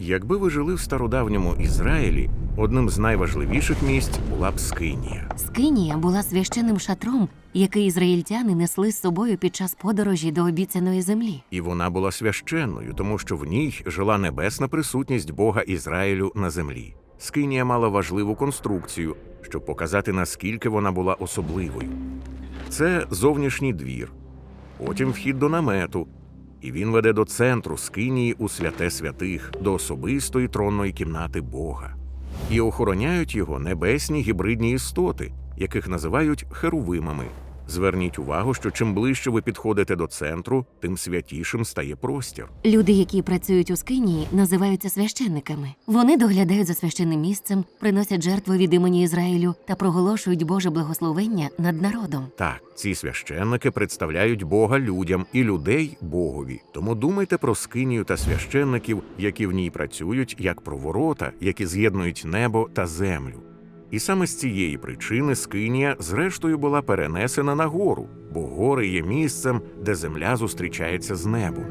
Якби ви жили в стародавньому Ізраїлі, одним з найважливіших місць була б Скинія. Скинія була священним шатром, який ізраїльтяни несли з собою під час подорожі до обіцяної землі. І вона була священною, тому що в ній жила небесна присутність Бога Ізраїлю на землі. Скинія мала важливу конструкцію, щоб показати, наскільки вона була особливою. Це зовнішній двір, потім вхід до намету, і він веде до центру Скинії у святе святих, до особистої тронної кімнати Бога. І охороняють його небесні гібридні істоти, яких називають херувимами. Зверніть увагу, що чим ближче ви підходите до центру, тим святішим стає простір. Люди, які працюють у скинії, називаються священниками. Вони доглядають за священним місцем, приносять жертви від імені Ізраїлю та проголошують Боже благословення над народом. Так, ці священники представляють Бога людям і людей Богові. Тому думайте про скинію та священників, які в ній працюють, як про ворота, які з'єднують небо та землю. І саме з цієї причини скинія зрештою була перенесена на гору, бо гори є місцем, де земля зустрічається з небом.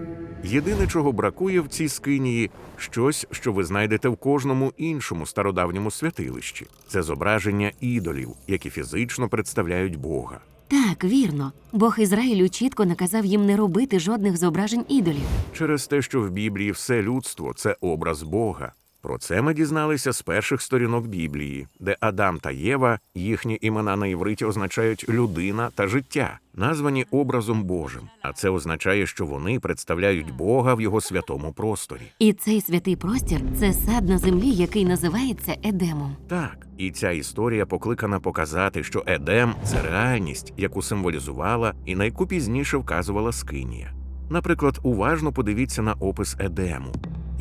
Єдине, чого бракує в цій скинії, щось, що ви знайдете в кожному іншому стародавньому святилищі це зображення ідолів, які фізично представляють Бога. Так, вірно. Бог Ізраїлю чітко наказав їм не робити жодних зображень ідолів. Через те, що в Біблії все людство це образ Бога. Про це ми дізналися з перших сторінок Біблії, де Адам та Єва, їхні імена на івриті означають людина та життя, названі образом Божим. А це означає, що вони представляють Бога в його святому просторі. І цей святий простір це сад на землі, який називається Едемом. Так, і ця історія покликана показати, що Едем це реальність, яку символізувала і на яку пізніше вказувала Скинія. Наприклад, уважно подивіться на опис Едему.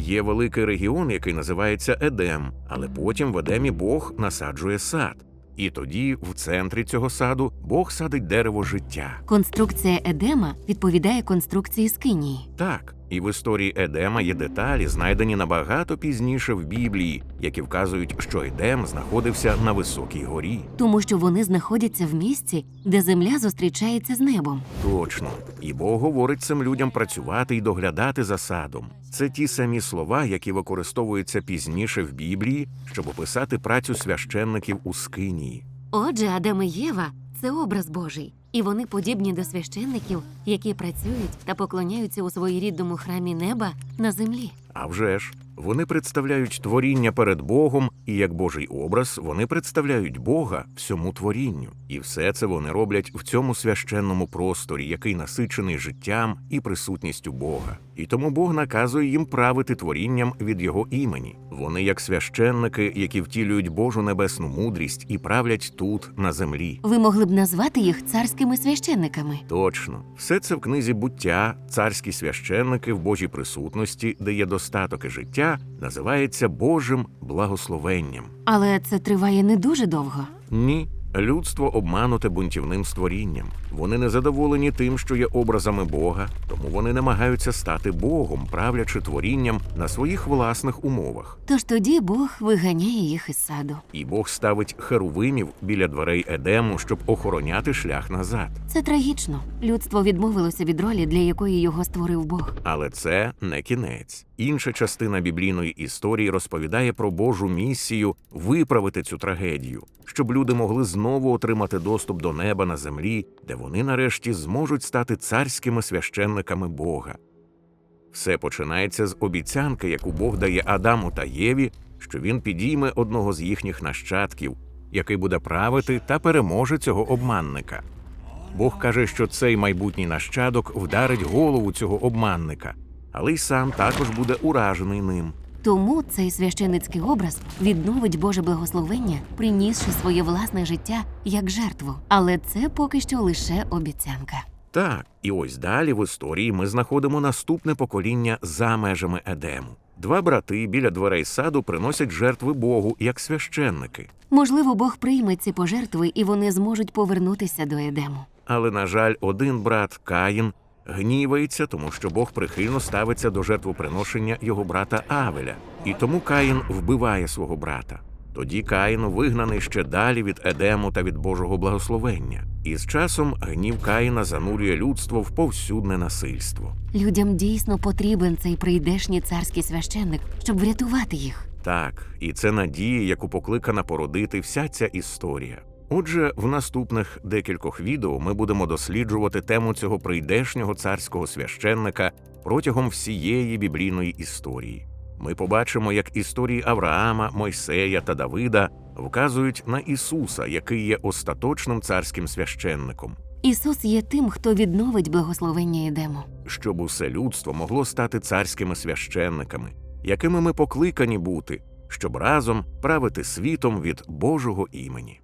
Є великий регіон, який називається Едем, але потім в Едемі Бог насаджує сад. І тоді, в центрі цього саду, Бог садить дерево життя. Конструкція Едема відповідає конструкції Скинії. Так, і в історії Едема є деталі, знайдені набагато пізніше в Біблії, які вказують, що Едем знаходився на високій горі. тому що вони знаходяться в місці, де земля зустрічається з небом. Точно, і Бог говорить цим людям працювати і доглядати за садом. Це ті самі слова, які використовуються пізніше в Біблії, щоб описати працю священників у Скинії. Отже, Адам і Єва це образ Божий, і вони подібні до священників, які працюють та поклоняються у своєрідному храмі неба на землі. А вже ж, вони представляють творіння перед Богом, і як Божий образ вони представляють Бога всьому творінню. І все це вони роблять в цьому священному просторі, який насичений життям і присутністю Бога. І тому Бог наказує їм правити творінням від його імені. Вони як священники, які втілюють Божу небесну мудрість і правлять тут, на землі. Ви могли б назвати їх царськими священниками. Точно, все це в книзі буття, царські священники в Божій присутності, де є достаток і життя, називається Божим благословенням. Але це триває не дуже довго. Ні, людство обмануте бунтівним створінням. Вони не задоволені тим, що є образами Бога, тому вони намагаються стати Богом, правлячи творінням на своїх власних умовах. Тож тоді Бог виганяє їх із саду. І Бог ставить херувимів біля дверей Едему, щоб охороняти шлях назад. Це трагічно. Людство відмовилося від ролі, для якої його створив Бог. Але це не кінець. Інша частина біблійної історії розповідає про Божу місію виправити цю трагедію, щоб люди могли знову отримати доступ до неба на землі, де вони нарешті зможуть стати царськими священниками Бога. Все починається з обіцянки, яку Бог дає Адаму та Єві, що він підійме одного з їхніх нащадків, який буде правити та переможе цього обманника. Бог каже, що цей майбутній нащадок вдарить голову цього обманника, але й сам також буде уражений ним. Тому цей священицький образ відновить Боже благословення, принісши своє власне життя як жертву. Але це поки що лише обіцянка. Так, і ось далі в історії ми знаходимо наступне покоління за межами Едему. Два брати біля дверей саду приносять жертви Богу як священники. Можливо, Бог прийме ці пожертви, і вони зможуть повернутися до Едему. Але, на жаль, один брат Каїн гнівається, тому що Бог прихильно ставиться до жертвоприношення його брата Авеля, і тому Каїн вбиває свого брата. Тоді Каїн вигнаний ще далі від Едему та від Божого благословення, і з часом гнів Каїна занурює людство в повсюдне насильство. Людям дійсно потрібен цей прийдешній царський священник, щоб врятувати їх. Так, і це надія, яку покликана породити вся ця історія. Отже, в наступних декількох відео ми будемо досліджувати тему цього прийдешнього царського священника протягом всієї біблійної історії. Ми побачимо, як історії Авраама, Мойсея та Давида вказують на Ісуса, який є остаточним царським священником, Ісус є тим, хто відновить благословення Едему. щоб усе людство могло стати царськими священниками, якими ми покликані бути, щоб разом правити світом від Божого імені.